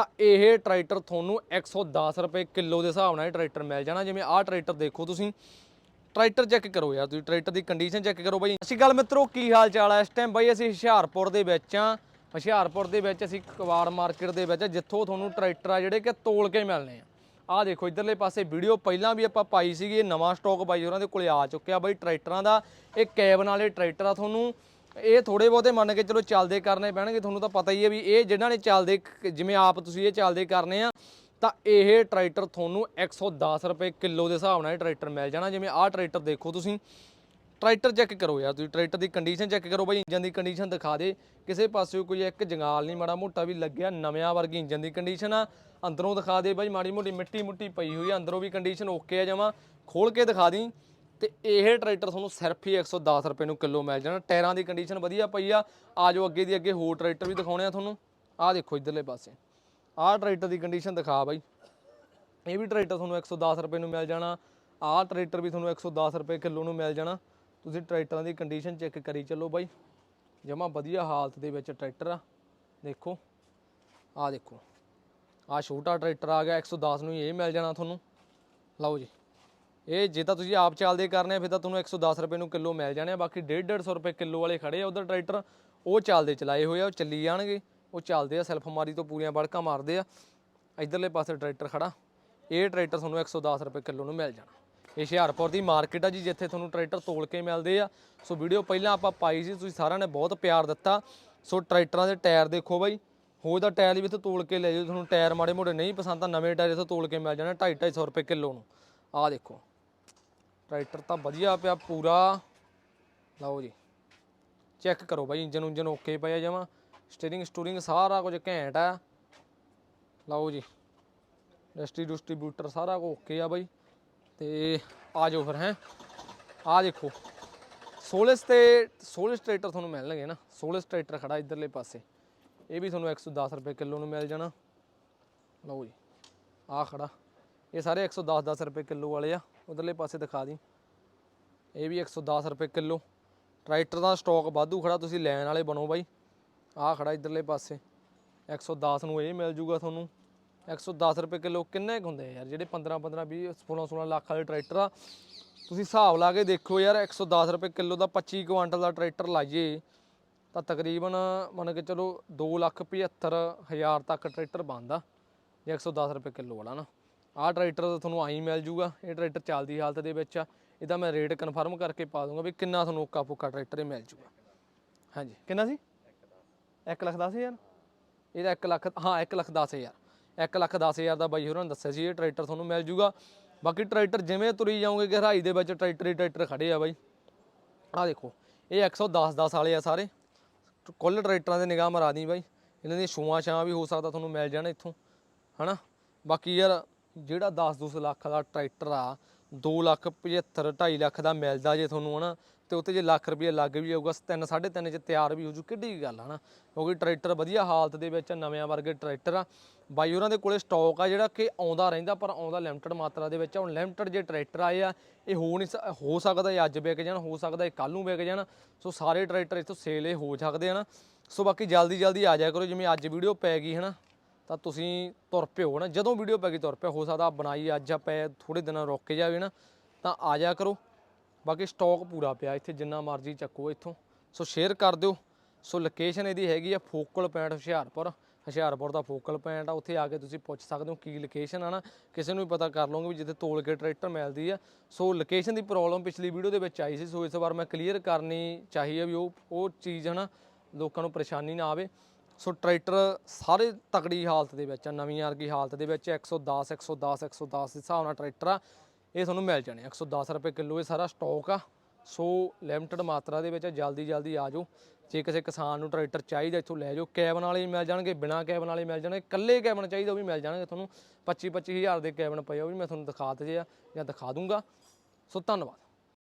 ਤਾਂ ਇਹ ਟਰੈਕਟਰ ਤੁਹਾਨੂੰ 110 ਰੁਪਏ ਕਿਲੋ ਦੇ ਹਿਸਾਬ ਨਾਲ ਇਹ ਟਰੈਕਟਰ ਮਿਲ ਜਾਣਾ। ਜਿਵੇਂ ਆਹ ਟਰੈਕਟਰ ਦੇਖੋ ਤੁਸੀਂ। ਟਰੈਕਟਰ ਚੈੱਕ ਕਰੋ ਯਾਰ ਤੁਸੀਂ, ਟਰੈਕਟਰ ਦੀ ਕੰਡੀਸ਼ਨ ਚੈੱਕ ਕਰੋ ਬਾਈ। ਅਸੀਂ ਗੱਲ ਮਿੱਤਰੋ, ਕੀ ਹਾਲ ਚਾਲ ਹੈ ਇਸ ਟਾਈਮ ਬਾਈ ਅਸੀਂ ਹੁਸ਼ਿਆਰਪੁਰ ਦੇ ਵਿੱਚ ਆ। ਹੁਸ਼ਿਆਰਪੁਰ ਦੇ ਵਿੱਚ ਅਸੀਂ ਕਵਾੜ ਮਾਰਕੀਟ ਦੇ ਵਿੱਚ ਜਿੱਥੋਂ ਤੁਹਾਨੂੰ ਟਰੈਕਟਰ ਆ ਜਿਹੜੇ ਕਿ ਤੋਲ ਕੇ ਮਿਲਨੇ ਆ। ਆਹ ਦੇਖੋ ਇਧਰਲੇ ਪਾਸੇ ਵੀਡੀਓ ਪਹਿਲਾਂ ਵੀ ਆਪਾਂ ਪਾਈ ਸੀਗੀ, ਇਹ ਨਵਾਂ ਸਟਾਕ ਬਾਈ, ਉਹਨਾਂ ਦੇ ਕੋਲੇ ਆ ਚੁੱਕਿਆ ਬਾਈ ਟਰੈਕਟਰਾਂ ਦਾ। ਇਹ ਕੈਬਨ ਵਾਲੇ ਟਰੈਕਟਰ ਆ ਤੁਹਾਨੂੰ। ਇਹ ਥੋੜੇ ਬਹੁਤੇ ਮੰਨ ਕੇ ਚਲੋ ਚੱਲਦੇ ਕਰਨੇ ਪੈਣਗੇ, ਤੁਹਾਨੂੰ ਤਾਂ ਪਤਾ ਹੀ ਹੈ ਵੀ ਇਹ ਜਿਹਨਾਂ ਨੇ ਚੱਲਦੇ ਜਿਵੇਂ ਆਪ ਤੁਸੀਂ ਇਹ ਚੱਲਦੇ ਕਰਨੇ ਆ, ਤਾਂ ਇਹ ਟਰੈਕਟਰ ਤੁਹਾਨੂੰ 110 ਰੁਪਏ ਕਿਲੋ ਦੇ ਹਿਸਾਬ ਨਾਲ ਇਹ ਟਰੈਕਟਰ ਮਿਲ ਜਾਣਾ, ਜਿਵੇਂ ਆਹ ਟਰੈਕਟਰ ਦੇਖੋ ਤੁਸੀਂ, ਟਰੈਕਟਰ ਚੈੱਕ ਕਰੋ ਯਾਰ ਤੁਸੀਂ, ਟਰੈਕਟਰ ਦੀ ਕੰਡੀਸ਼ਨ ਚੈੱਕ ਕਰੋ ਬਾਈ ਇੰਜਨ ਦੀ ਕੰਡੀਸ਼ਨ ਦਿਖਾ ਦੇ, ਕਿਸੇ ਪਾਸੇ ਕੋਈ ਇੱਕ ਜੰਗਾਲ ਨਹੀਂ, ਮਾੜਾ ਮੋਟਾ ਵੀ ਲੱਗਿਆ ਨਵਿਆਂ ਵਰਗੀ ਇੰਜਨ ਦੀ ਕੰਡੀਸ਼ਨ ਆ, ਅੰਦਰੋਂ ਦਿਖਾ ਦੇ ਬਾਈ ਮਾੜੀ ਮੋਟੀ ਮਿੱਟੀ ਮੁੱਟੀ ਪਈ ਹੋਈ ਆ, ਅੰਦਰੋਂ ਵੀ ਕੰਡੀਸ਼ਨ ਓਕੇ ਆ ਜਮਾ ਖੋਲ ਕੇ ਦਿਖਾ ਦੀ। ਤੇ ਇਹ ਟਰੈਕਟਰ ਤੁਹਾਨੂੰ ਸਿਰਫ ਹੀ 110 ਰੁਪਏ ਨੂੰ ਕਿਲੋ ਮਿਲ ਜਾਣਾ। ਟਾਇਰਾਂ ਦੀ ਕੰਡੀਸ਼ਨ ਵਧੀਆ ਪਈ ਆ। ਆ ਜਾਓ ਅੱਗੇ ਦੀ ਅੱਗੇ ਹੋਰ ਟਰੈਕਟਰ ਵੀ ਦਿਖਾਉਣੇ ਆ ਤੁਹਾਨੂੰ। ਆਹ ਦੇਖੋ ਇਧਰਲੇ ਪਾਸੇ। ਆਹ ਟਰੈਕਟਰ ਦੀ ਕੰਡੀਸ਼ਨ ਦਿਖਾ ਬਾਈ। ਇਹ ਵੀ ਟਰੈਕਟਰ ਤੁਹਾਨੂੰ 110 ਰੁਪਏ ਨੂੰ ਮਿਲ ਜਾਣਾ। ਆਹ ਟਰੈਕਟਰ ਵੀ ਤੁਹਾਨੂੰ 110 ਰੁਪਏ ਕਿਲੋ ਨੂੰ ਮਿਲ ਜਾਣਾ। ਤੁਸੀਂ ਟਰੈਕਟਰਾਂ ਦੀ ਕੰਡੀਸ਼ਨ ਚੈੱਕ ਕਰੀ ਚੱਲੋ ਬਾਈ। ਜਮਾ ਵਧੀਆ ਹਾਲਤ ਦੇ ਵਿੱਚ ਟਰੈਕਟਰ ਆ। ਦੇਖੋ। ਆਹ ਦੇਖੋ। ਆਹ ਛੋਟਾ ਟਰੈਕਟਰ ਆ ਗਿਆ। 110 ਨੂੰ ਇਹ ਮਿਲ ਜਾਣਾ ਤੁਹਾਨੂੰ। ਲਓ ਜੀ। ਇਹ ਜੇ ਤਾਂ ਤੁਸੀਂ ਆਪ ਚੱਲਦੇ ਕਰਨੇ ਫਿਰ ਤਾਂ ਤੁਹਾਨੂੰ 110 ਰੁਪਏ ਨੂੰ ਕਿਲੋ ਮਿਲ ਜਾਣੇ ਆ, ਬਾਕੀ 1.5 150 ਰੁਪਏ ਕਿਲੋ ਵਾਲੇ ਖੜੇ ਆ ਉਧਰ ਟਰੈਕਟਰ। ਉਹ ਚੱਲਦੇ ਚਲਾਏ ਹੋਏ ਆ, ਉਹ ਚੱਲੀ ਜਾਣਗੇ। ਉਹ ਚੱਲਦੇ ਆ ਸੈਲਫ ਮਾਰੀ ਤੋਂ ਪੂਰੀਆਂ ਬੜਕਾਂ ਮਾਰਦੇ ਆ। ਇਧਰਲੇ ਪਾਸੇ ਟਰੈਕਟਰ ਖੜਾ। ਇਹ ਟਰੈਕਟਰ ਤੁਹਾਨੂੰ 110 ਰੁਪਏ ਕਿਲੋ ਨੂੰ ਮਿਲ ਜਾਣਾ। ਇਹ ਹੁਸ਼ਿਆਰਪੁਰ ਦੀ ਮਾਰਕੀਟ ਆ ਜੀ, ਜਿੱਥੇ ਤੁਹਾਨੂੰ ਟਰੈਕਟਰ ਤੋਲ ਕੇ ਮਿਲਦੇ ਆ। ਸੋ ਵੀਡੀਓ ਪਹਿਲਾਂ ਆਪਾਂ ਪਾਈ ਸੀ, ਤੁਸੀਂ ਸਾਰਿਆਂ ਨੇ ਬਹੁਤ ਪਿਆਰ ਦਿੱਤਾ। ਸੋ ਟਰੈਕਟਰਾਂ ਦੇ ਟਾਇਰ ਦੇਖੋ ਬਾਈ। ਹੋ ਦਾ ਟਾਇਰ ਵੀ ਇੱਥੇ ਤੋਲ ਕੇ ਲੈ ਜਾਓ, ਤੁਹਾਨੂੰ ਟਾਇਰ ਮਾੜੇ ਮੋੜੇ ਨਹੀਂ ਪਸੰਦ ਤਾਂ ਨਵੇਂ ਟਾਇਰ ਇੱਥੇ ਤੋਲ ਕੇ ਮਿਲ ਜਾਣਾ 2.5 250 ਰੁਪਏ ਕਿਲੋ ਨੂੰ। ਆਹ ਦੇਖੋ। ਟਰੈਕਟਰ ਤਾਂ ਵਧੀਆ ਪਿਆ ਪੂਰਾ। ਲਓ ਜੀ। ਚੈੱਕ ਕਰੋ ਬਾਈ, ਇੰਜਨ ਉਂਜਨ ਓਕੇ ਪਿਆ ਜਮਾ। ਸਟੀਅਰਿੰਗ ਸਟੂਰਿੰਗ ਸਾਰਾ ਕੁਝ ਘੈਂਟ ਆ। ਲਓ ਜੀ। ਡਿਸਟਰੀ ਡਿਸਟ੍ਰੀਬਿਊਟਰ ਸਾਰਾ ਕੁਝ ਓਕੇ ਆ ਬਾਈ। ਤੇ ਆ ਜਾਓ ਫਿਰ, ਹੈ। ਆ ਦੇਖੋ। ਸੋਲਿਸ ਤੇ, ਸੋਲਿਸ ਟਰੈਕਟਰ ਤੁਹਾਨੂੰ ਮਿਲਣਗੇ ਨਾ। ਸੋਲਿਸ ਟਰੈਕਟਰ ਖੜਾ ਇਧਰਲੇ ਪਾਸੇ। ਇਹ ਵੀ ਤੁਹਾਨੂੰ 110 ਰੁਪਏ ਕਿਲੋ ਨੂੰ ਮਿਲ ਜਾਣਾ। ਲਓ ਜੀ। ਆ ਖੜਾ। ਇਹ ਸਾਰੇ 110 10 ਰੁਪਏ ਕਿਲੋ ਵਾਲੇ ਆ। ਉਧਰਲੇ ਪਾਸੇ ਦਿਖਾ ਦੀ। ਇਹ ਵੀ 110 ਰੁਪਏ ਕਿਲੋ। ਟਰੈਕਟਰ ਦਾ ਸਟਾਕ ਵਾਧੂ ਖੜਾ, ਤੁਸੀਂ ਲੈਣ ਵਾਲੇ ਬਣੋ ਬਾਈ। ਆਹ ਖੜਾ ਇਧਰਲੇ ਪਾਸੇ। 110 ਨੂੰ ਇਹ ਮਿਲ ਜੂਗਾ ਤੁਹਾਨੂੰ। 110 ਰੁਪਏ ਕਿਲੋ ਕਿੰਨੇ ਕੁ ਹੁੰਦੇ ਆ ਯਾਰ? ਜਿਹੜੇ 15 15 20 16 16 ਲੱਖ ਵਾਲੇ ਟਰੈਕਟਰ ਆ। ਤੁਸੀਂ ਹਿਸਾਬ ਲਾ ਕੇ ਦੇਖੋ ਯਾਰ 110 ਰੁਪਏ ਕਿਲੋ ਦਾ 25 ਕੁਆਂਟਲ ਦਾ ਟਰੈਕਟਰ ਲਾਈਏ, ਤਾਂ ਤਕਰੀਬਨ ਮੰਨ ਕੇ ਚਲੋ 2 ਲੱਖ 75 ਹਜ਼ਾਰ ਤੱਕ ਟਰੈਕਟਰ ਬਣਦਾ। ਜੇ 110 ਰੁਪਏ ਕਿਲੋ ਵਾਲਾ ਨਾ। ਆਹ ਟਰੈਕਟਰ ਤੁਹਾਨੂੰ ਆਈ ਮਿਲ ਜੂਗਾ, ਇਹ ਟਰੈਕਟਰ ਚੱਲਦੀ ਹਾਲਤ ਦੇ ਵਿੱਚ ਆ। ਇਹਦਾ ਮੈਂ ਰੇਟ ਕਨਫਰਮ ਕਰਕੇ ਪਾ ਦੂੰਗਾ ਵੀ ਕਿੰਨਾ ਤੁਹਾਨੂੰ ਓਕਾ ਪੁੱਕਾ ਟਰੈਕਟਰ ਇਹ ਮਿਲ ਜੂਗਾ। ਹਾਂਜੀ, ਕਿੰਨਾ ਸੀ? 1 ਲੱਖ 10 ਹਜ਼ਾਰ। ਇਹਦਾ 1 ਲੱਖ, ਹਾਂ 1 ਲੱਖ 10 ਹਜ਼ਾਰ। 1 ਲੱਖ 10 ਹਜ਼ਾਰ ਦਾ ਬਾਈ ਹੋਰਾਂ ਨੇ ਦੱਸਿਆ ਸੀ, ਇਹ ਟਰੈਕਟਰ ਤੁਹਾਨੂੰ ਮਿਲ ਜੂਗਾ। ਬਾਕੀ ਟਰੈਕਟਰ ਜਿਵੇਂ ਤੁਰੀ ਜਾਓਗੇ, ਗਹਿਰਾਈ ਦੇ ਵਿੱਚ ਟਰੈਕਟਰ ਹੀ ਟਰੈਕਟਰ ਖੜੇ ਆ ਬਾਈ। ਆਹ ਦੇਖੋ, ਇਹ 110 10 ਵਾਲੇ ਆ ਸਾਰੇ। ਕੁੱਲ ਟਰੈਕਟਰਾਂ ਦੇ ਨਿਗਾਹ ਮਰਾ ਦੀ ਬਾਈ। ਇਹਨਾਂ ਦੀਆਂ ਛੂਆਂ ਛਾਂ ਵੀ ਹੋ ਸਕਦਾ ਤੁਹਾਨੂੰ ਮਿਲ ਜਾਣ ਇੱਥੋਂ, ਹਨਾ? ਬਾਕੀ ਯਾਰ ਜਿਹੜਾ 10-10 ਲੱਖ ਦਾ ਟਰੈਕਟਰ ਆ 2 ਲੱਖ 75 2.5 ਲੱਖ ਦਾ ਮਿਲਦਾ ਜੇ ਤੁਹਾਨੂੰ, ਹਨਾ? ਤੇ ਉੱਤੇ ਜੇ ਲੱਖ ਰੁਪਏ ਲੱਗ ਵੀ ਜਾਊਗਾ 3 3.5 ਚ ਤਿਆਰ ਵੀ ਹੋ ਜੂ, ਕਿੱਡੀ ਗੱਲ ਆ, ਹਨਾ? ਕਿਉਂਕਿ ਟਰੈਕਟਰ ਵਧੀਆ ਹਾਲਤ ਦੇ ਵਿੱਚ ਨਵਿਆਂ ਵਰਗੇ ਟਰੈਕਟਰ ਆ। ਬਾਈ, ਉਹਨਾਂ ਦੇ ਕੋਲੇ ਸਟਾਕ ਆ ਜਿਹੜਾ ਕਿ ਆਉਂਦਾ ਰਹਿੰਦਾ, ਪਰ ਆਉਂਦਾ ਲਿਮਟਿਡ ਮਾਤਰਾ ਦੇ ਵਿੱਚ ਹੁਣ ਲਿਮਟਿਡ ਜੇ ਟਰੈਕਟਰ ਆਏ ਆ, ਇਹ ਹੋ ਨਹੀਂ ਸ- ਹੋ ਸਕਦਾ ਅੱਜ ਵਿਕ ਜਾਣ, ਹੋ ਸਕਦਾ ਇਹ ਕੱਲ ਨੂੰ ਵਿਕ ਜਾਣ। ਸੋ ਸਾਰੇ ਟਰੈਕਟਰ ਇੱਥੋਂ ਸੇਲ ਇਹ ਹੋ ਸਕਦੇ ਹਨ? ਸੋ ਬਾਕੀ ਜਲਦੀ ਜਲਦੀ ਆ ਜਾਇਆ ਕਰੋ, ਜਿਵੇਂ ਅੱਜ ਵੀਡੀਓ ਪੈ ਗਈ ਹੈ ਨਾ ਤਾਂ ਤੁਸੀਂ ਤੁਰ ਪਿਓ ਨਾ। ਜਦੋਂ ਵੀਡੀਓ ਪੈ ਗਈ ਤੁਰ ਪਿਆ ਹੋ ਸਕਦਾ ਬਣਾਈ ਅੱਜ ਆ ਪੈ ਥੋੜੇ ਦਿਨਾਂ ਰੁਕ ਕੇ ਜਾਵੇ ਨਾ, ਤਾਂ ਆ ਜਾ ਕਰੋ। ਬਾਕੀ ਸਟਾਕ ਪੂਰਾ ਪਿਆ, ਇੱਥੇ ਜਿੰਨਾ ਮਰਜ਼ੀ ਚੱਕੋ ਇੱਥੋਂ। ਸੋ ਸ਼ੇਅਰ ਕਰ ਦਿਓ। ਸੋ ਲੋਕੇਸ਼ਨ ਇਹਦੀ ਹੈਗੀ ਆ ਫੋਕਲ ਪੁਆਇੰਟ ਹੁਸ਼ਿਆਰਪੁਰ। ਹੁਸ਼ਿਆਰਪੁਰ ਦਾ ਫੋਕਲ ਪੁਆਇੰਟ ਆ, ਉੱਥੇ ਆ ਕੇ ਤੁਸੀਂ ਪੁੱਛ ਸਕਦੇ ਹੋ ਕੀ ਲੋਕੇਸ਼ਨ ਆ ਨਾ। ਕਿਸੇ ਨੂੰ ਵੀ ਪਤਾ ਕਰ ਲਓਗੇ ਵੀ ਜਿੱਥੇ ਤੋਲ ਕੇ ਟਰੈਕਟਰ ਮਿਲਦੀ ਆ। ਸੋ ਲੋਕੇਸ਼ਨ ਦੀ ਪ੍ਰੋਬਲਮ ਪਿਛਲੀ ਵੀਡੀਓ ਦੇ ਵਿੱਚ ਆਈ ਸੀ, ਸੋ ਇਸ ਵਾਰ ਮੈਂ ਕਲੀਅਰ ਕਰਨੀ ਚਾਹੀਏ ਵੀ ਉਹ ਉਹ ਚੀਜ਼ ਹਨਾ, ਲੋਕਾਂ ਨੂੰ ਪਰੇਸ਼ਾਨੀ ਨਾ ਆਵੇ। ਸੋ ਟਰੈਕਟਰ ਸਾਰੇ ਤਕੜੀ ਹਾਲਤ ਦੇ ਵਿੱਚ ਆ ਨਵੀਂ ਵਰਗੀ ਹਾਲਤ ਦੇ ਵਿੱਚ 110 110 110 ਦੇ ਹਿਸਾਬ ਨਾਲ ਟਰੈਕਟਰ ਆ। ਇਹ ਤੁਹਾਨੂੰ ਮਿਲ ਜਾਣੇ 110 ਰੁਪਏ ਕਿਲੋ ਇਹ ਸਾਰਾ ਸਟਾਕ ਆ। ਸੋ ਲਿਮਟਿਡ ਮਾਤਰਾ ਦੇ ਵਿੱਚ ਜਲਦੀ ਜਲਦੀ ਆ ਜਾਓ। ਜੇ ਕਿਸੇ ਕਿਸਾਨ ਨੂੰ ਟਰੈਕਟਰ ਚਾਹੀਦਾ ਇੱਥੋਂ ਲੈ ਜਾਓ। ਕੈਬਨ ਵਾਲੇ ਵੀ ਮਿਲ ਜਾਣਗੇ ਬਿਨਾ ਕੈਬਨ ਵਾਲੇ ਮਿਲ ਜਾਣਗੇ। ਇਕੱਲੇ ਕੈਬਨ ਚਾਹੀਦਾ ਉਹ ਵੀ ਮਿਲ ਜਾਣਗੇ ਤੁਹਾਨੂੰ। 25 25000 ਦੇ ਕੈਬਨ ਪਏ ਆ, ਉਹ ਵੀ ਮੈਂ ਤੁਹਾਨੂੰ ਦਿਖਾ ਦਿੱਤੇ ਆ ਜਾਂ ਦਿਖਾ ਦੂੰਗਾ। ਸੋ ਧੰਨਵਾਦ।